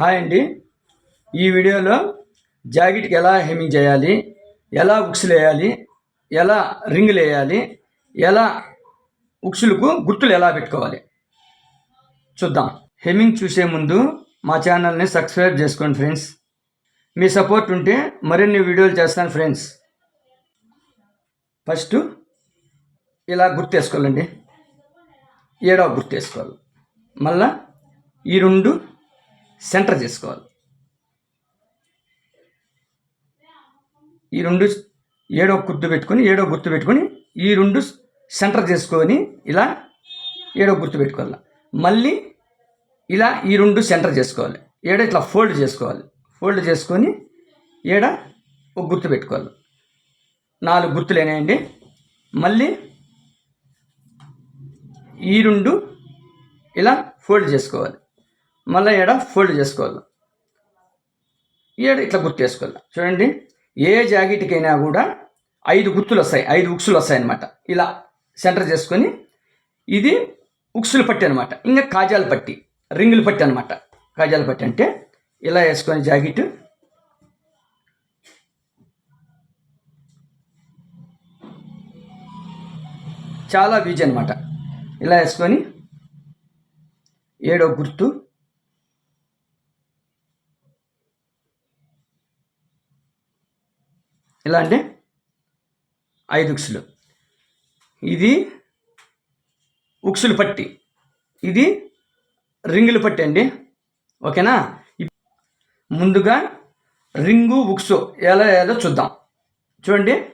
Hi అండి. ఈ వీడియోలో జాకెట్కి ఎలా హెమ్మింగ్ చేయాలి ఎలా ఉక్సులు వేయాలి ఎలా రింగులు వేయాలి ఎలా ఉక్సులకు గుర్తులు ఎలా పెట్టుకోవాలి చూద్దాం. హెమ్మింగ్ చూసే ముందు మా ఛానల్ని సబ్స్క్రైబ్ చేసుకోండి ఫ్రెండ్స్. మీ సపోర్ట్ ఉంటే మరిన్ని వీడియోలు చేస్తాను ఫ్రెండ్స్. ఫస్ట్ ఇలా గుర్తు వేసుకోవాలండి. ఏడవ గుర్తు వేసుకోవాలి. మళ్ళా ఈ రెండు సెంటర్ చేసుకోవాలి. ఈ రెండు ఏడో గుర్తు పెట్టుకొని ఏడో గుర్తు పెట్టుకొని ఈ రెండు సెంటర్ చేసుకొని ఇలా ఏడో గుర్తు పెట్టుకోవాలి. మళ్ళీ ఇలా ఈ రెండు సెంటర్ చేసుకోవాలి. ఏడ ఇట్లా ఫోల్డ్ చేసుకోవాలి. ఫోల్డ్ చేసుకొని ఏడ ఒక గుర్తు పెట్టుకోవాలి. నాలుగు గుర్తులేనాయండి మళ్ళీ ఈ రెండు ఇలా ఫోల్డ్ చేసుకోవాలి. మళ్ళీ ఈడ ఫోల్డ్ చేసుకోవాలి. ఇక్కడ ఇట్లా గుర్తు వేసుకోవాలి చూడండి ఏ జాకెట్కైనా కూడా ఐదు గుర్తులు వస్తాయి. ఐదు ఉక్సులు వస్తాయి అనమాట ఇలా సెంటర్ చేసుకొని ఇది ఉక్సులు పట్టి అనమాట ఇంకా కాజాల పట్టి రింగులు పట్టి అనమాట కాజాల పట్టి అంటే ఇలా వేసుకొని జాకెట్ చాలా వీజ్ అనమాట ఇలా వేసుకొని ఏడో గుర్తు ఎలా అంటే? ఐదు ఉక్సులు. ఇది ఉక్సులు పట్టి. ఇది రింగులు పట్టి అండి. ఓకేనా? ముందుగా రింగు ఉక్సు ఎలా ఏదో చూద్దాం. చూడండి.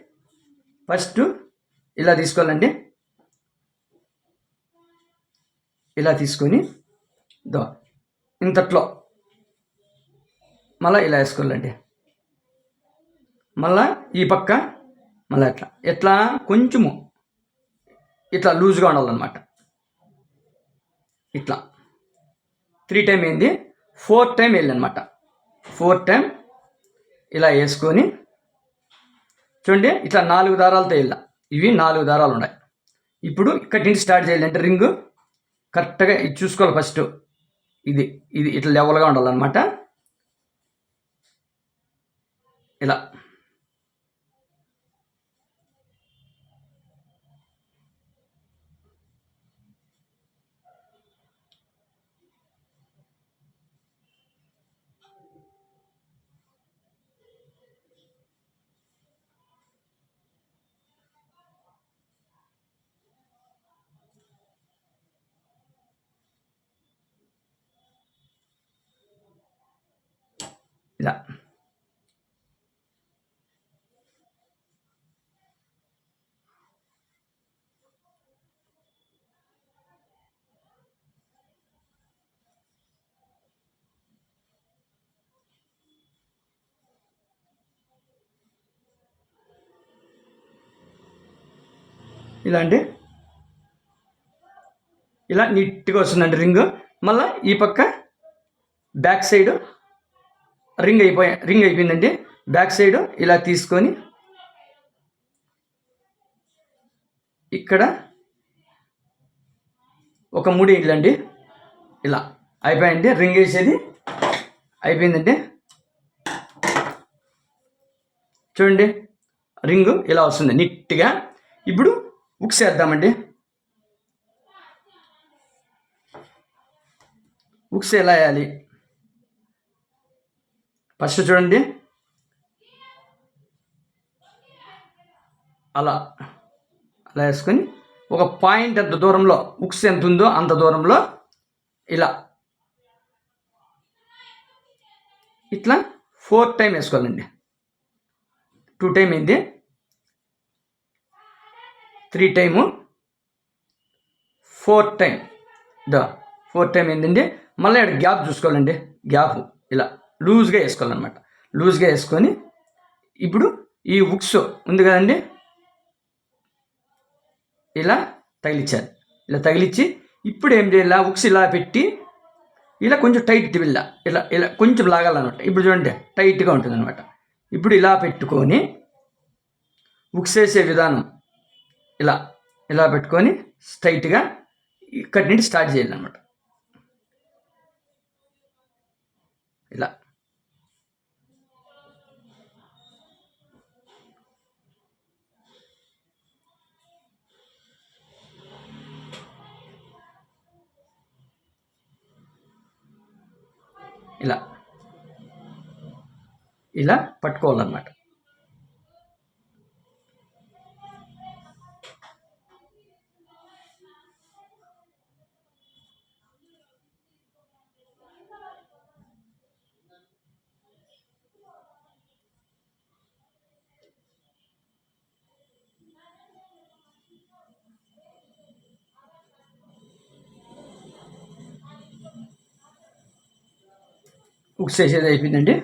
ఫస్ట్ ఇలా తీసుకోవాలండి. ఇలా తీసుకొని దో. ఇంతట్లో. మళ్ళీ ఇలా వేసుకోవాలండి. మళ్ళా ఈ పక్క మళ్ళీ ఎట్లా ఎట్లా? కొంచెము ఇట్లా లూజ్గా ఉండాలన్నమాట. ఇట్లా. త్రీ టైం ఏంది? ఫోర్ టైం వెళ్ళనమాట ఫోర్ టైం ఇలా వేసుకొని చూడండి ఇట్లా నాలుగు దారాలతో వెళ్ళా ఇవి నాలుగు దారాలు ఉన్నాయి. ఇప్పుడు ఇక్కడి నుంచి స్టార్ట్ చేయాలంటే రింగ్. కరెక్ట్గా ఇది చూసుకోవాలి ఫస్ట్. ఇది ఇది ఇట్లా లెవెల్గా ఉండాలన్నమాట. ఇలా. ఇలా ఇలా అండి ఇలా నీట్గా వస్తుందండి రింగ్. మళ్ళీ ఈ పక్క బ్యాక్ సైడ్ రింగ్ అయిపోయా రింగ్ అయిపోయిందండి బ్యాక్ సైడ్ ఇలా తీసుకొని ఇక్కడ ఒక మూడు ఇళ్ళండి ఇలా అయిపోయింది రింగ్ వేసేది. అయిపోయిందండి చూడండి రింగు ఇలా వస్తుంది నీట్గా. ఇప్పుడు ఉక్స్ వేద్దామండి. ఉక్స్ ఎలా వేయాలి? ఫస్ట్ చూడండి. అలా అలా వేసుకొని ఒక పాయింట్ ఎంత దూరంలో ఉక్స్ ఎంత ఉందో అంత దూరంలో ఇలా. ఇట్లా ఫోర్ టైం వేసుకోవాలండి. టూ టైం అయింది. Three time. Four time. దా ఫోర్ టైం ఏంటండి మళ్ళీ ఇక్కడ గ్యాప్ చూసుకోవాలండి. గ్యాప్ ఇలా. లూజ్గా వేసుకోవాలన్నమాట. లూజ్గా వేసుకొని ఇప్పుడు ఈ ఉక్స్ ఉంది కదండి? ఇలా తగిలిచ్చారు ఇలా తగిలిచ్చి ఇప్పుడు ఏం చేయాలి? ఉక్స్ ఇలా పెట్టి ఇలా కొంచెం టైట్ ఇలా ఇలా ఇలా కొంచెం లాగాలన్నమాట. ఇప్పుడు చూడండి టైట్గా ఉంటుంది అనమాట ఇప్పుడు ఇలా పెట్టుకొని ఉక్స్ వేసే విధానం ఇలా ఇలా పెట్టుకొని స్ట్రైట్గా ఇక్కడి నుండి స్టార్ట్ చేయాలన్నమాట. ఇలా. ఇలా. ఇలా పట్టుకోవాలన్నమాట. ఉక్స్ చేసేది అయిపోయిందండి.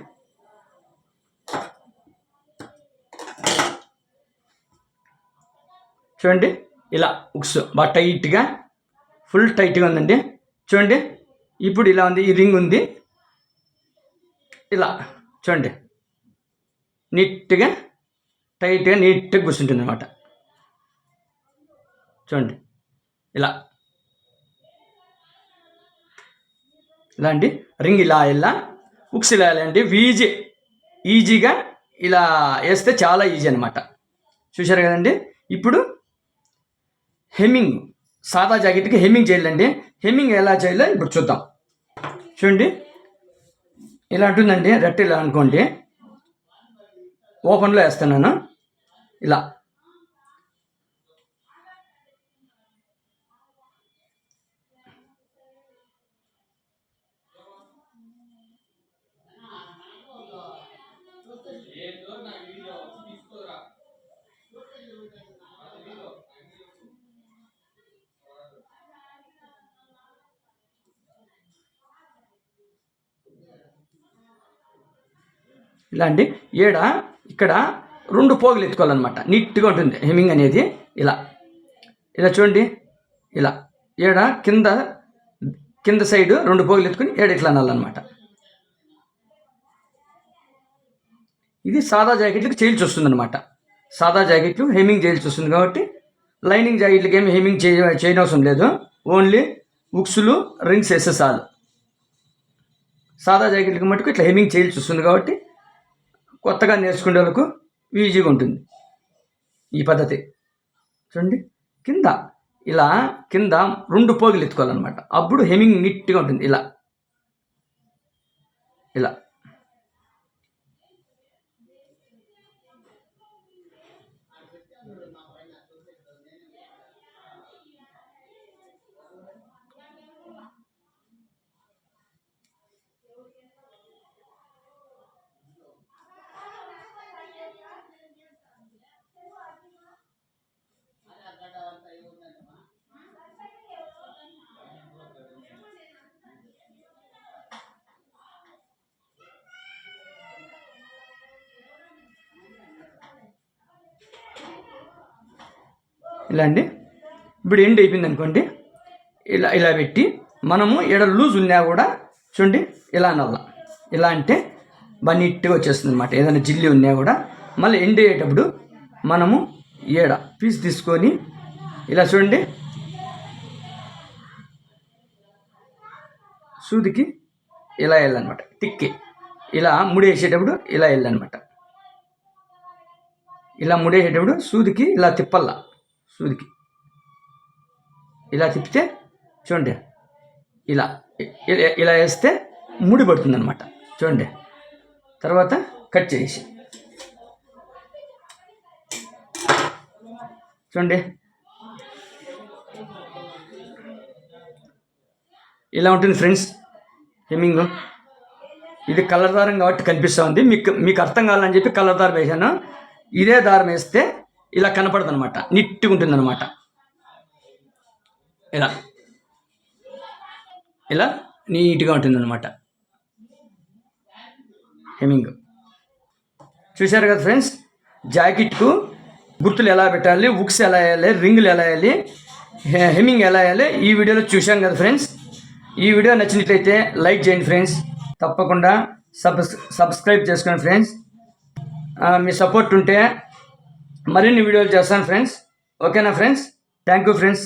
చూడండి ఇలా ఉక్స్ బాగా టైట్గా ఫుల్ టైట్గా ఉందండి. చూడండి ఇప్పుడు ఇలా ఉంది ఈ రింగ్ ఉంది. ఇలా చూడండి. నీట్గా టైట్గా నీట్గా కూర్చుంటుంది అనమాట చూడండి ఇలా. ఇలా అండి రింగ్ ఇలా ఇలా. హుక్స్ ఇలా అండి ఈజీ ఈజీగా ఇలా వేస్తే చాలా ఈజీ అనమాట చూశారు కదండి? ఇప్పుడు హెమ్మింగ్. సాదా జాకెట్కి హెమ్మింగ్ చేయాలండి హెమ్మింగ్ ఎలా చేయాలో ఇప్పుడు చూద్దాం. చూడండి. ఇలా ఉంటుందండి రెట్ ఇలా అనుకోండి. ఓపెన్లో వేస్తున్నాను. ఇలా. ఇలా అండి. ఏడ? ఇక్కడ రెండు పోగులు ఎత్తుకోవాలన్నమాట. నీట్గా ఉంటుంది. హెమ్మింగ్ అనేది ఇలా. ఇలా చూడండి. ఇలా. ఏడ? కింద కింద సైడ్ రెండు పోగులు ఎత్తుకొని ఏడ ఇట్లా అనాలన్నమాట. ఇది సాదా జాకెట్లకు చేయాల్సి వస్తుంది అనమాట సాదా జాకెట్లు హెమ్మింగ్ చేయాల్సి వస్తుంది కాబట్టి లైనింగ్ జాకెట్లకి ఏమి హెమ్మింగ్ చేయ చేయనవసరం లేదు. ఓన్లీ ఉక్సులు రింగ్స్ వేసే చాలు. సాదా జాకెట్లకి మటుకు ఇట్లా హెమ్మింగ్ చేయాల్సి వస్తుంది కాబట్టి కొత్తగా నేర్చుకునే వాళ్ళకు ఈజీగా ఉంటుంది. ఈ పద్ధతి. చూడండి. కింద. ఇలా కింద రెండు పోగులు ఎత్తుకోవాలన్నమాట. అప్పుడు హెమింగ్ నీట్గా ఉంటుంది. ఇలా. ఇలా. ఇలా అండి. ఇప్పుడు ఎండ్ అయిపోయింది అనుకోండి. ఇలా ఇలా పెట్టి మనము ఎడ లూజ్ ఉన్నా కూడా చూడండి ఇలా నల్ల ఇలా అంటే బాగా నీట్గా వచ్చేస్తుంది అనమాట ఏదైనా జిల్లి ఉన్నా కూడా మళ్ళీ ఎండ్ అయ్యేటప్పుడు మనము ఏడ పీస్ తీసుకొని ఇలా చూడండి. సూదికి ఇలా వెళ్ళనమాట తిక్కి. ఇలా ముడేసేటప్పుడు ఇలా వెళ్ళనమాట ఇలా ముడేసేటప్పుడు సూదికి ఇలా తిప్పల్లా. సూదికి ఇలా తిప్పితే చూడండి. ఇలా ఇలా వేస్తే ముడి పడుతుంది అనమాట చూడండి. తర్వాత కట్ చేసి చూడండి. ఇలా ఉంటుంది ఫ్రెండ్స్ హెమ్మింగ్. ఇది కలర్ దారం కాబట్టి కనిపిస్తూ ఉంది. మీకు మీకు అర్థం కావాలని చెప్పి కలర్ దారం వేసాను. ఇదే దారం వేస్తే ఇలా కనపడదు అనమాట నిట్టుగా ఉంటుంది అనమాట ఇలా. ఇలా నీట్గా ఉంటుంది అనమాట హెమింగ్. చూశారు కదా ఫ్రెండ్స్? జాకెట్కు గుర్తులు ఎలా పెట్టాలి ఉక్స్ ఎలా వేయాలి రింగులు ఎలా వేయాలి హెమింగ్ ఎలా వేయాలి ఈ వీడియోలో చూశాం కదా ఫ్రెండ్స్? ఈ వీడియో నచ్చినట్లయితే లైక్ చేయండి ఫ్రెండ్స్. తప్పకుండా సబ్స్ సబ్స్క్రైబ్ చేసుకోండి ఫ్రెండ్స్. మీ సపోర్ట్ ఉంటే మరిన్ని వీడియోలు చేస్తాను ఫ్రెండ్స్ ఓకేనా ఫ్రెండ్స్ థ్యాంక్ యూ ఫ్రెండ్స్